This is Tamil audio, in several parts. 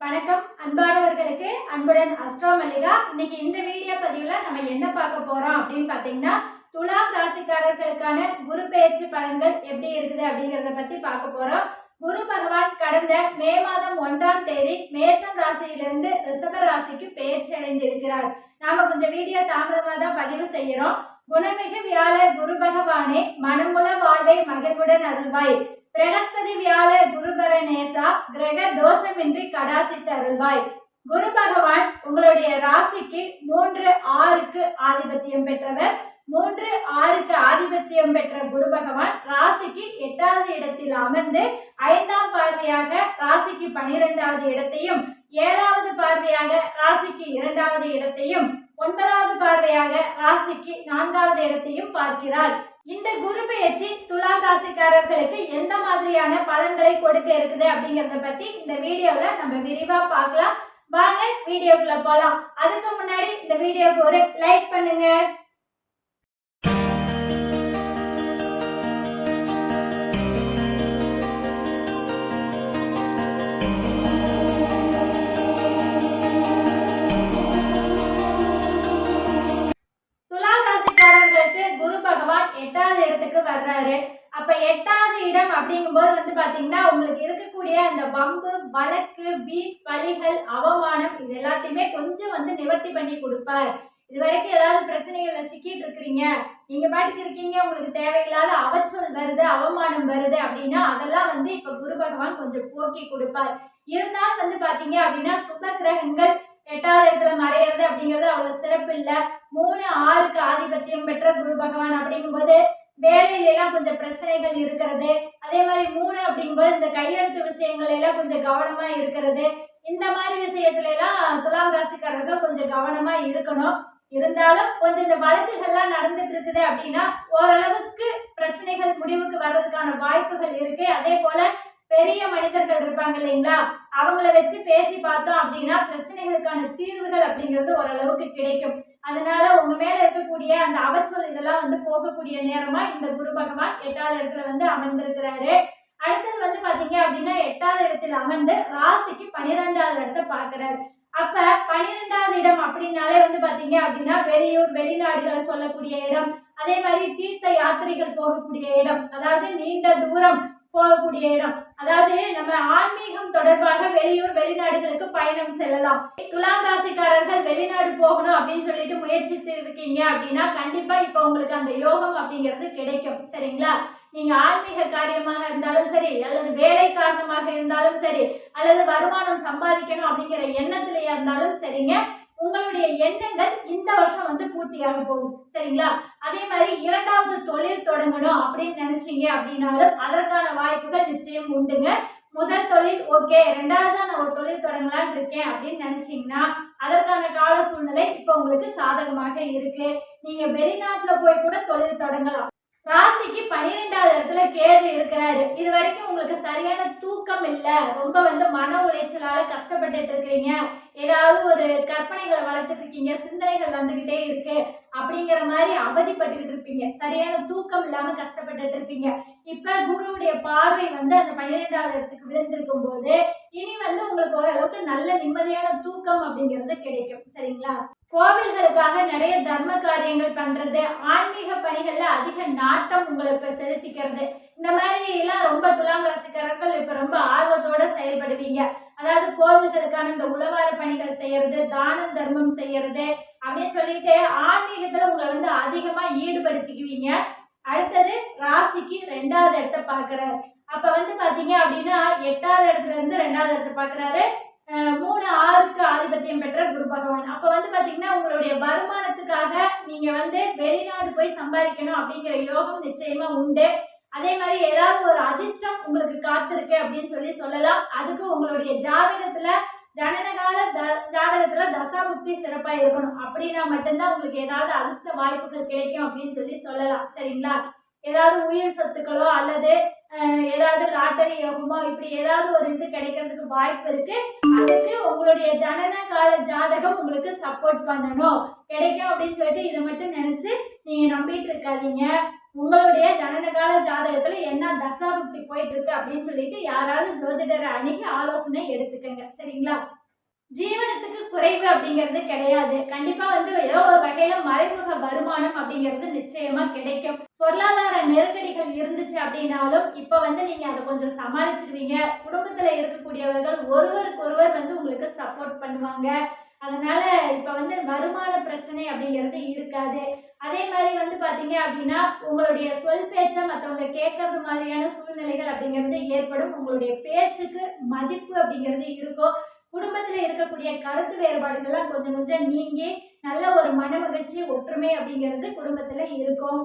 வணக்கம். அன்பானவர்களுக்கு அன்புடன் அஸ்ட்ரோ மல்லிகா. இன்னைக்கு இந்த வீடியோ பதிவில் நம்ம என்ன பார்க்க போறோம் அப்படின்னு பார்த்தீங்கன்னா துலாம் ராசிக்காரர்களுக்கான குரு பெயர்ச்சி பலன்கள் எப்படி இருக்குது அப்படிங்கிறத பத்தி பார்க்க போறோம். குரு பகவான் கடந்த மே மாதம் ஒன்றாம் தேதி மேசம் ராசியிலிருந்து ரிஷப ராசிக்கு பெயர்ச்சி அடைந்திருக்கிறார். நாம கொஞ்சம் வீடியோ தாமதமாக தான் பதிவு செய்கிறோம் குணமிகு வியாழ குரு பகவானே மனமுல வாழ்வை மகிழ்வுடன் அருள்வாய். பிரகஸ்பதி வியாழ குருபர நேசா கிரக தோஷமின்றி கடாசித்து அருள்வாய். குரு பகவான் உங்களுடைய ராசிக்கு மூன்று ஆறுக்கு ஆதிபத்தியம் பெற்றவர். மூன்று ஆறுக்கு ஆதிபத்தியம் பெற்ற குரு பகவான் ராசிக்கு எட்டாவது இடத்தில் அமர்ந்து ஐந்தாம் பார்வையாக ராசிக்கு பனிரெண்டாவது இடத்தையும் ஏழாவது பார்வையாக ராசிக்கு இரண்டாவது இடத்தையும் ஒன்பதாவது பார்வையாக ராசிக்கு நான்காவது இடத்தையும் பார்க்கிறார். இந்த குரு பெயர்ச்சி துலா ராசிக்காரர்களுக்கு எந்த மாதிரியான பலன்களை கொடுக்க இருக்குது அப்படிங்கறத பத்தி இந்த வீடியோல நம்ம விரிவா பார்க்கலாம். வாங்க வீடியோக்குள்ள போலாம். அதுக்கு முன்னாடி இந்த வீடியோக்கு ஒரு லைக் பண்ணுங்க. சொல்றாரு. அப்ப எட்டாவது இடம் அப்படிங்கும்போது வந்து பாத்தீங்கன்னா உங்களுக்கு இருக்கக்கூடிய அந்த வம்பு வழக்கு வீட் பழிகள் அவமானம் இது எல்லாத்தையுமே கொஞ்சம் வந்து நிவர்த்தி பண்ணி கொடுப்பார். இது வரைக்கும் ஏதாவது பிரச்சனைகள்ல சிக்கிட்டு இருக்கிறீங்க. நீங்க பாட்டுக்கு இருக்கீங்க உங்களுக்கு தேவையில்லாத அவச்சொல் வருது அவமானம் வருது அப்படின்னா அதெல்லாம் வந்து இப்ப குரு பகவான் கொஞ்சம் போக்கி கொடுப்பார். இருந்தாலும் வந்து பாத்தீங்க அப்படின்னா சுப கிரகங்கள் எட்டாவது இடத்துல மறையிறது அப்படிங்கிறது அவ்வளவு சிறப்பு இல்லை மூணு ஆறுக்கு ஆதிபத்தியம் பெற்ற குரு பகவான் அப்படிங்கும்போது வேலையில எல்லாம் கொஞ்சம் பிரச்சனைகள் இருக்கிறது. அதே மாதிரி மூணு அப்படிங்கும்போது இந்த கையெழுத்து விஷயங்கள் எல்லாம் கொஞ்சம் கவனமா இருக்கிறது. இந்த மாதிரி விஷயத்துல எல்லாம் துலாம் ராசிக்காரர்கள் கொஞ்சம் கவனமா இருக்கணும். இருந்தாலும் கொஞ்சம் இந்த வழக்குகள்லாம் நடந்துட்டு இருக்குது அப்படின்னா ஓரளவுக்கு பிரச்சனைகள் முடிவுக்கு வர்றதுக்கான வாய்ப்புகள் இருக்கு. அதே போல பெரிய மனிதர்கள் இருப்பாங்க இல்லைங்களா? அவங்கள வச்சு பேசி பார்த்தோம் அப்படின்னா பிரச்சனைகளுக்கான தீர்வுகள் அப்படிங்கிறது ஓரளவுக்கு கிடைக்கும். அதனால உங்க மேல இருக்கக்கூடிய அந்த அவச்சல் இதெல்லாம் வந்து போகக்கூடிய நேரமா இந்த குரு பகவான் எட்டாவது இடத்துல வந்து அமர்ந்திருக்கிறாரு. அடுத்தது வந்து பாத்தீங்க அப்படின்னா எட்டாவது இடத்துல அமர்ந்து ராசிக்கு பன்னிரெண்டாவது இடத்த பாக்குறாரு அப்ப பனிரெண்டாவது இடம் அப்படின்னாலே வந்து பாத்தீங்க அப்படின்னா வெளியூர் வெளிநாடுகளை சொல்லக்கூடிய இடம். அதே மாதிரி தீர்த்த யாத்திரைகள் போகக்கூடிய இடம். அதாவது நீண்ட தூரம் போகக்கூடிய இடம். அதாவது நம்ம ஆன்மீகம் தொடர்பாக வெளியூர் வெளிநாடுகளுக்கு பயணம் செல்லலாம். துலாம் ராசிக்காரர்கள் வெளிநாடு போகணும் அப்படின்னு சொல்லிட்டு முயற்சித்து இருக்கீங்க அப்படின்னா கண்டிப்பா இப்ப உங்களுக்கு அந்த யோகம் அப்படிங்கிறது கிடைக்கும். சரிங்களா? நீங்க ஆன்மீக காரியமாக இருந்தாலும் சரி அல்லது வேலை காரணமாக இருந்தாலும் சரி அல்லது வருமானம் சம்பாதிக்கணும் அப்படிங்கிற எண்ணத்திலேயே இருந்தாலும் சரிங்க. உங்களுடைய எண்ணங்கள் இந்த வருஷம் வந்து பூர்த்தியாக போகும். சரிங்களா? அதே மாதிரி இரண்டாவது தொழில் தொடங்கணும் அப்படின்னு நினைச்சீங்க அப்படின்னாலும் அதற்கான வாய்ப்புகள் நிச்சயம் உண்டுங்க. முதல் தொழில் ஓகே ரெண்டாவது நான் ஒரு தொழில் தொடங்கலாம்னு இருக்கேன் அப்படின்னு நினைச்சீங்கன்னா அதற்கான கால சூழ்நிலை இப்போ உங்களுக்கு சாதகமாக இருக்கு. நீங்க வெளிநாட்டுல போய் கூட தொழில் தொடங்கலாம். ராசிக்கு பன்னிரெண்டாவது இடத்துல கேது இருக்கிறாரு. இது வரைக்கும் உங்களுக்கு சரியான தூக்கம் இல்லை. ரொம்ப வந்து மன உளைச்சலால கஷ்டப்பட்டுட்டு இருக்கிறீங்க. ஏதாவது ஒரு கற்பனைகளை வளர்த்துட்டு இருக்கீங்க சிந்தனைகள் வந்துகிட்டே இருக்கு அப்படிங்கிற மாதிரி அவதிப்பட்டுக்கிட்டு இருப்பீங்க. சரியான தூக்கம் இல்லாம கஷ்டப்பட்டுட்டு இருப்பீங்க. இப்ப குருவுடைய பார்வை வந்து அந்த பன்னிரெண்டாவது இடத்துக்கு விழுந்திருக்கும் போது இனி வந்து உங்களுக்கு ஓரளவுக்கு நல்ல நிம்மதியான தூக்கம் அப்படிங்கிறது கிடைக்கும். சரிங்களா? கோவில்களுக்காக நிறைய தர்ம காரியங்கள் பண்றது ஆன்மீக பணிகள்ல அதிக நாட்டம் உங்களை இப்ப செலுத்திக்கிறது. இந்த மாதிரி எல்லாம் ரொம்ப துலாம் ராசிக்காரர்கள் இப்ப ரொம்ப ஆர்வத்தோட செயல்படுவீங்க. அதாவது கோவில்களுக்கான இந்த உளவார பணிகள் செய்யறது தானம் தர்மம் செய்யறது அப்படின்னு சொல்லிட்டு ஆன்மீகத்துல உங்களை வந்து அதிகமா ஈடுபடுத்திக்குவீங்க. அடுத்தது ராசிக்கு ரெண்டாவது இடத்த பாக்குறாரு அப்ப வந்து பாத்தீங்க அப்படின்னா எட்டாவது இடத்துல இருந்து ரெண்டாவது இடத்த பாக்குறாரு மூணு ஆறுக்கு ஆதிபத்தியம் பெற்ற குரு பகவான். அப்ப வந்து பாத்தீங்கன்னா உங்களுடைய வருமானத்துக்காக நீங்க வந்து வெளிநாடு போய் சம்பாதிக்கணும் அப்படிங்கிற யோகம் நிச்சயமா உண்டு. அதே மாதிரி ஏதாவது ஒரு அதிர்ஷ்டம் உங்களுக்கு காத்திருக்கு அப்படின்னு சொல்லி சொல்லலாம். அதுக்கு உங்களுடைய ஜாதகத்துல ஜனனகால த ஜாதகத்துல தசாபுக்தி சிறப்பா இருக்கணும். அப்படின்னா மட்டும்தான் உங்களுக்கு ஏதாவது அதிர்ஷ்ட வாய்ப்புகள் கிடைக்கும் அப்படின்னு சொல்லி சொல்லலாம். சரிங்களா? ஏதாவது உயிர் சொத்துக்களோ அல்லது ஏதாவது லாட்டரி யோகமோ இப்படி ஏதாவது ஒரு இது கிடைக்கிறதுக்கு வாய்ப்பு இருக்கு. அதுக்கு உங்களுடைய ஜனன கால ஜாதகம் உங்களுக்கு சப்போர்ட் பண்ணணும். கிடைக்கும் அப்படின்னு சொல்லிட்டு இதை மட்டும் நினைச்சு நீங்க நம்பிட்டு இருக்காதீங்க. உங்களுடைய ஜனனகால ஜாதகத்துல என்ன தசாபுக்தி போயிட்டு இருக்கு அப்படின்னு சொல்லிட்டு யாராவது ஜோதிடரை அணுகி ஆலோசனை எடுத்துக்கங்க. சரிங்களா? ஜீவனத்துக்கு குறைவு அப்படிங்கிறது கிடையாது. கண்டிப்பா வந்து ஏதோ ஒரு வகையில மறைமுக வருமானம் அப்படிங்கிறது நிச்சயமா கிடைக்கும். பொருளாதார நெருக்கடிகள் இருந்துச்சு அப்படின்னாலும் இப்ப வந்து நீங்க அதை கொஞ்சம் சமாளிச்சிருவீங்க. குடும்பத்துல இருக்கக்கூடியவர்கள் ஒருவருக்கு ஒருவர் வந்து உங்களுக்கு சப்போர்ட் பண்ணுவாங்க. அதனால இப்ப வந்து வருமான பிரச்சனை அப்படிங்கிறது இருக்காது. அதே மாதிரி வந்து பாத்தீங்க அப்படின்னா உங்களுடைய சொல் பேச்சை மற்றவங்க கேட்கறது மாதிரியான சூழ்நிலைகள் அப்படிங்கிறது ஏற்படும். உங்களுடைய பேச்சுக்கு மதிப்பு அப்படிங்கிறது இருக்கும். குடும்பத்தில் இருக்கக்கூடிய கருத்து வேறுபாடுகள்லாம் கொஞ்சம் கொஞ்சம் நீங்கி நல்ல ஒரு மனமகிழ்ச்சி ஒற்றுமை அப்படிங்கிறது குடும்பத்தில் இருக்கும்.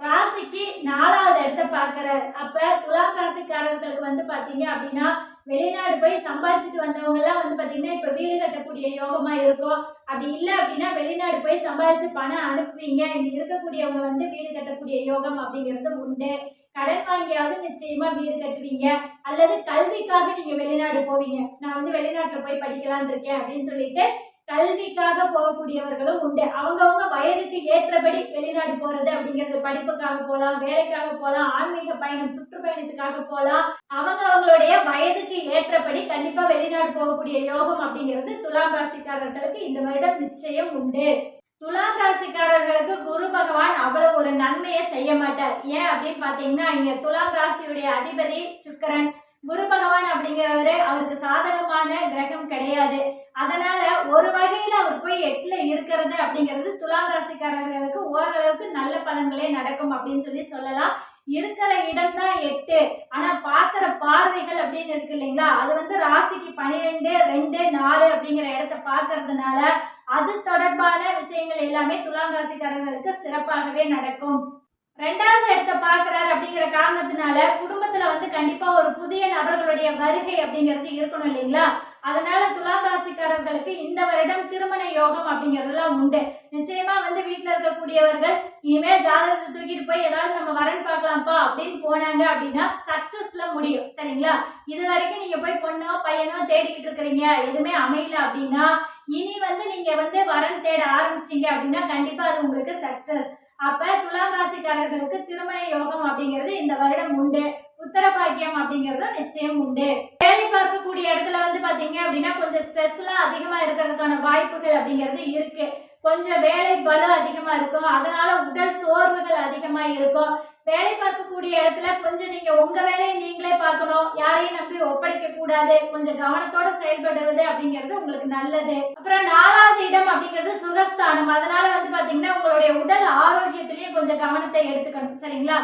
ராசிக்கு நாலாவது இடத்த பார்க்குற அப்போ துலாம் ராசிக்காரர்களுக்கு வந்து பார்த்தீங்க அப்படின்னா வெளிநாடு போய் சம்பாதிச்சுட்டு வந்தவங்கெல்லாம் வந்து பார்த்தீங்கன்னா இப்போ வீடு கட்டக்கூடிய யோகமாக இருக்கும். அப்படி இல்லை அப்படின்னா வெளிநாடு போய் சம்பாதிச்சு பணம் அனுப்புவீங்க. இங்கே இருக்கக்கூடியவங்க வந்து வீடு கட்டக்கூடிய யோகம் அப்படிங்கிறது உண்டு. கடன் வாங்கியாவது நிச்சயமா வீடு கட்டுவீங்க. அல்லது கல்விக்காக நீங்க வெளிநாடு போவீங்க. நான் வந்து வெளிநாட்டுல போய் படிக்கலாம்னு இருக்கேன் அப்படின்னு சொல்லிட்டு கல்விக்காக போகக்கூடியவர்களும் உண்டு. அவங்கவுங்க வயதுக்கு ஏற்றபடி வெளிநாடு போறது அப்படிங்கிறது படிப்புக்காக போகலாம் வேலைக்காக போகலாம் ஆன்மீக பயணம் சுற்றுப்பயணத்துக்காக போகலாம் அவங்க அவங்களுடைய வயதுக்கு ஏற்றபடி கண்டிப்பா வெளிநாடு போகக்கூடிய யோகம் அப்படிங்கிறது துலாம் ராசிக்காரர்களுக்கு இந்த வருடம் நிச்சயம் உண்டு. துலாம் ராசிக்காரர்களுக்கு குரு பகவான் அவ்வளவு ஒரு நன்மையை செய்ய மாட்டார். ஏன் அப்படின்னு பார்த்தீங்கன்னா இங்க துலாம் ராசியுடைய அதிபதி சுக்கரன். குரு பகவான் அப்படிங்கிறவரு அவருக்கு சாதகமான கிரகம் கிடையாது. அதனால ஒரு வகையில அவர் போய் எட்டுல இருக்கிறது அப்படிங்கிறது துலாம் ராசிக்காரர்களுக்கு ஓரளவுக்கு நல்ல பலன்களே நடக்கும் அப்படின்னு சொல்லி சொல்லலாம். இருக்கிற இடம் தான் எட்டு. ஆனா பாக்குற பார்வைகள் அப்படின்னு இருக்கு இல்லைங்களா? அது வந்து ராசிக்கு பனிரெண்டு ரெண்டு நாலு அப்படிங்கிற இடத்த பாக்குறதுனால அது தொடர்பான விஷயங்கள் எல்லாமே துலாம் ராசிக்காரர்களுக்கு சிறப்பாகவே நடக்கும். ரெண்டாவது இடத்த பார்க்குறாரு அப்படிங்கிற காரணத்தினால குடும்பத்துல வந்து கண்டிப்பா ஒரு புதிய நபர்களுடைய வருகை அப்படிங்கிறது இருக்கணும் இல்லைங்களா? அதனால துலாம் ராசிக்காரர்களுக்கு இந்த வருடம் திருமண யோகம் அப்படிங்கிறதெல்லாம் உண்டு. நிச்சயமா வந்து வீட்டில் இருக்கக்கூடியவர்கள் இனிமே ஜாதகத்தை தூக்கிட்டு போய் ஏதாவது நம்ம வரன் பார்க்கலாம்ப்பா அப்படின்னு போனாங்க அப்படின்னா சக்சஸ்ல முடியும். சரிங்களா? இது வரைக்கும் நீங்க போய் பொண்ணோ பையனோ தேடிக்கிட்டு இருக்கிறீங்க. எதுவுமே அமையல அப்படின்னா இனி வந்து நீங்க வந்து வரன் தேட ஆரம்பிச்சீங்க அப்படின்னா கண்டிப்பா அது உங்களுக்கு சக்சஸ் அப்ப துலாம் ராசிக்காரர்களுக்கு திருமண யோகம் அப்படிங்கிறது இந்த வருடம் உண்டு. உத்தர பாக்கியம் அப்படிங்கிறதும் நிச்சயம் உண்டு. வேலை பார்க்கக்கூடிய இடத்துல வந்து பாத்தீங்க அப்படின்னா கொஞ்சம் ஸ்ட்ரெஸ்லாம் அதிகமா இருக்கிறதுக்கான வாய்ப்புகள் அப்படிங்கிறது இருக்கு. கொஞ்சம் வேலை பலு அதிகமா இருக்கும். அதனால உடல் சோர்வுகள் அதிகமா இருக்கும். வேலை பார்க்கக்கூடிய இடத்துல கொஞ்சம் நீங்க உங்க வேலையை நீங்களே பார்க்கணும். யாரையும் நம்பி ஒப்படைக்க கூடாது. கொஞ்சம் கவனத்தோட செயல்படுறது அப்படிங்கிறது உங்களுக்கு நல்லது. அப்புறம் நாலாவது இடம் அப்படிங்கிறது சுகஸ்தானம். அதனால வந்து பாத்தீங்கன்னா உங்களுடைய உடல் ஆரோக்கியத்திலேயே கொஞ்சம் கவனத்தை எடுத்துக்கணும். சரிங்களா?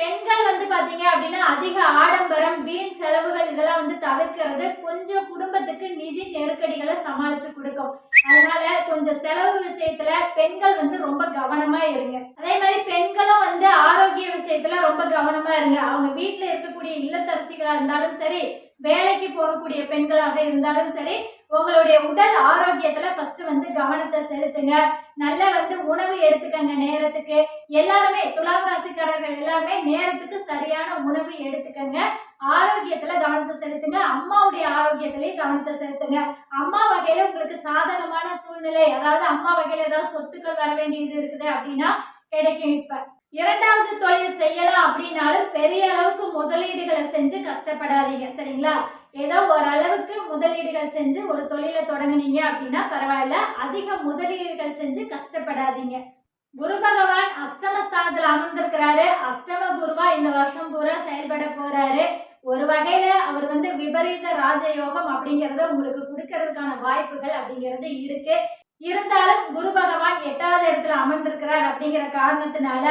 பெண்கள் வந்து பார்த்தீங்க அப்படின்னா அதிக ஆடம்பரம் வீண் செலவுகள் இதெல்லாம் வந்து தவிர்க்கிறது கொஞ்சம் குடும்பத்துக்கு நிதி நெருக்கடிகளை சமாளிச்சு கொடுக்கும். அதனால கொஞ்சம் செலவு விஷயத்துல பெண்கள் வந்து ரொம்ப கவனமா இருங்க. அதே மாதிரி பெண்களும் வந்து ஆரோக்கிய விஷயத்துல ரொம்ப கவனமா இருங்க. அவங்க வீட்டுல இருக்கக்கூடிய இல்லத்தரசிகளா இருந்தாலும் சரி வேலைக்கு போகக்கூடிய பெண்களாக இருந்தாலும் சரி உங்களுடைய உடல் ஆரோக்கியத்துல ஃபர்ஸ்ட் வந்து கவனத்தை செலுத்துங்க. நல்ல வந்து உணவு எடுத்துக்கங்க நேரத்துக்கு. எல்லாருமே துலா ராசிக்காரர்கள் நேரத்துக்கு சரியான உணவு எடுத்துக்கங்க. ஆரோக்கியத்துல கவனத்தை செலுத்துங்க. அம்மாவுடைய ஆரோக்கியத்திலையும் கவனத்தை செலுத்துங்க. அம்மா வகையில உங்களுக்கு சாதகமான சூழ்நிலை அதாவது அம்மா வகையில ஏதாவது சொத்துக்கள் வர வேண்டியது இருக்குது அப்படின்னா கிடைக்கும் இப்ப. இரண்டாவது தொழில் செய்யலாம் அப்படின்னாலும் பெரிய அளவுக்கு முதலீடுகளை செஞ்சு கஷ்டப்படாதீங்க. சரிங்களா? ஏதோ ஓரளவுக்கு முதலீடுகள் செஞ்சு ஒரு தொழிலை தொடங்குனீங்க அப்படின்னா பரவாயில்ல. அதிக முதலீடுகள் செஞ்சு கஷ்டப்படாதீங்க. குரு பகவான் அஷ்டமஸ்தானத்துல அமர்ந்திருக்கிறாரு. அஷ்டம குருவா இந்த வருஷம் பூரா செயல்பட போறாரு. ஒரு வகையில அவர் வந்து விபரீத ராஜயோகம் அப்படிங்கறத உங்களுக்கு கொடுக்கறதுக்கான வாய்ப்புகள் அப்படிங்கிறது இருக்கு. இருந்தாலும் குரு பகவான் எட்டாவது இடத்துல அமர்ந்திருக்கிறார் அப்படிங்கிற காரணத்தினால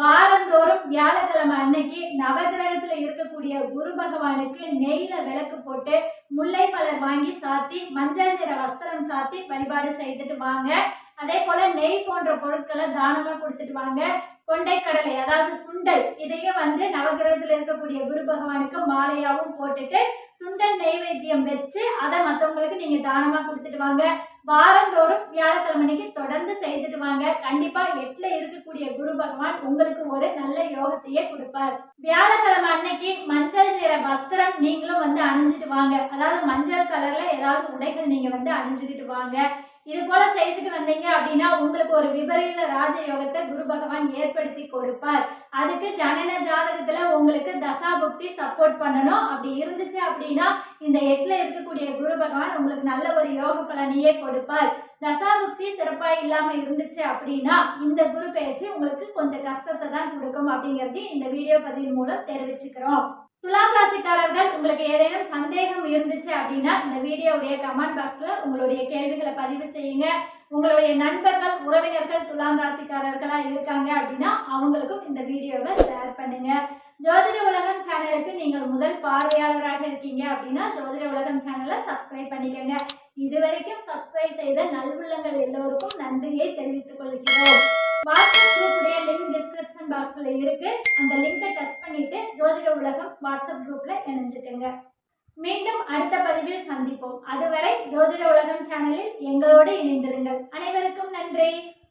வாரந்தோறும் வியாழக்கிழமை அன்னைக்கு நவகிரகத்துல இருக்கக்கூடிய குரு பகவானுக்கு நெய்ல விளக்கு போட்டு முல்லை மலர் வாங்கி சாத்தி மஞ்சள் நிற வஸ்திரம் சாத்தி வழிபாடு செய்துட்டு வாங்க. அதே போல நெய் போன்ற பொருட்களை தானமா கொடுத்துட்டு வாங்க. கொண்டைக்கடலை அதாவது சுண்டல் இதையும் வந்து நவகிரகத்தில் இருக்கக்கூடிய குரு பகவானுக்கு மாலையாவும் போட்டுட்டு சுண்டல் நெய்வேத்தியம் வச்சு அதை மற்றவங்களுக்கு நீங்க தானமா கொடுத்துட்டு வாங்க. வாரந்தோறும் வியாழக்கிழமைக்கு அன்னைக்கு தொடர்ந்து செய்துட்டு வாங்க. கண்டிப்பா எட்டுல இருக்கக்கூடிய குரு பகவான் உங்களுக்கு ஒரு நல்ல யோகத்தையே கொடுப்பார். வியாழக்கிழமை அன்னைக்கு மஞ்சள் நிற வஸ்திரம் நீங்களும் வந்து அணிஞ்சிட்டு வாங்க. அதாவது மஞ்சள் கலர்ல ஏதாவது உடைகள் நீங்க வந்து அணிஞ்சுக்கிட்டு வாங்க. இது போல செய்துட்டு வந்தீங்க அப்படின்னா உங்களுக்கு ஒரு விபரீத ராஜயோகத்தை குரு பகவான் ஏற்படுத்தி கொடுப்பார். அதுக்கு ஜனன ஜாதகத்துல உங்களுக்கு தசாபுக்தி சப்போர்ட் பண்ணணும். அப்படி இருந்துச்சு அப்படின்னா இந்த எட்டுல இருக்கக்கூடிய குரு பகவான் உங்களுக்கு நல்ல ஒரு யோக பலனையே கொடுப்பார். தசாபுக்தி சிறப்பா இல்லாம இருந்துச்சு அப்படின்னா இந்த குரு பயிற்சி உங்களுக்கு கொஞ்சம் கஷ்டத்தை தான் கொடுக்கும் அப்படிங்கிறது இந்த வீடியோ பதிவின் மூலம் தெரிவிச்சுக்கிறோம். துலாம் ராசிக்காரர்கள் உங்களுக்கு ஏதேனும் சந்தேகம் இருந்துச்சு அப்படின்னா இந்த வீடியோவுடைய கமெண்ட் பாக்ஸ்ல உங்களுடைய கேள்விகளை பதிவு செய்யுங்க. உங்களுடைய நண்பர்கள் உறவினர்கள் துலாம் ராசிக்காரர்களா இருக்காங்க அப்படின்னா அவங்களுக்கும் இந்த வீடியோவை ஷேர் பண்ணுங்க. ஜோதிட உலகம் சேனலுக்கு நீங்கள் முதல் பார்வையாளராக இருக்கீங்க அப்படின்னா ஜோதிட உலகம் சேனலை சப்ஸ்கிரைப் பண்ணிக்கோங்க. இதுவரைக்கும் சப்ஸ்கிரைப் செய்த நல்வுள்ளங்கள் எல்லோருக்கும் நன்றியை தெரிவித்து இணைஞ்சுக்குங்க. மீண்டும் அடுத்த பதிவில் சந்திப்போம். அதுவரை ஜோதிட உலகம் சேனலில் எங்களோடு இணைந்திருங்கள். அனைவருக்கும் நன்றி.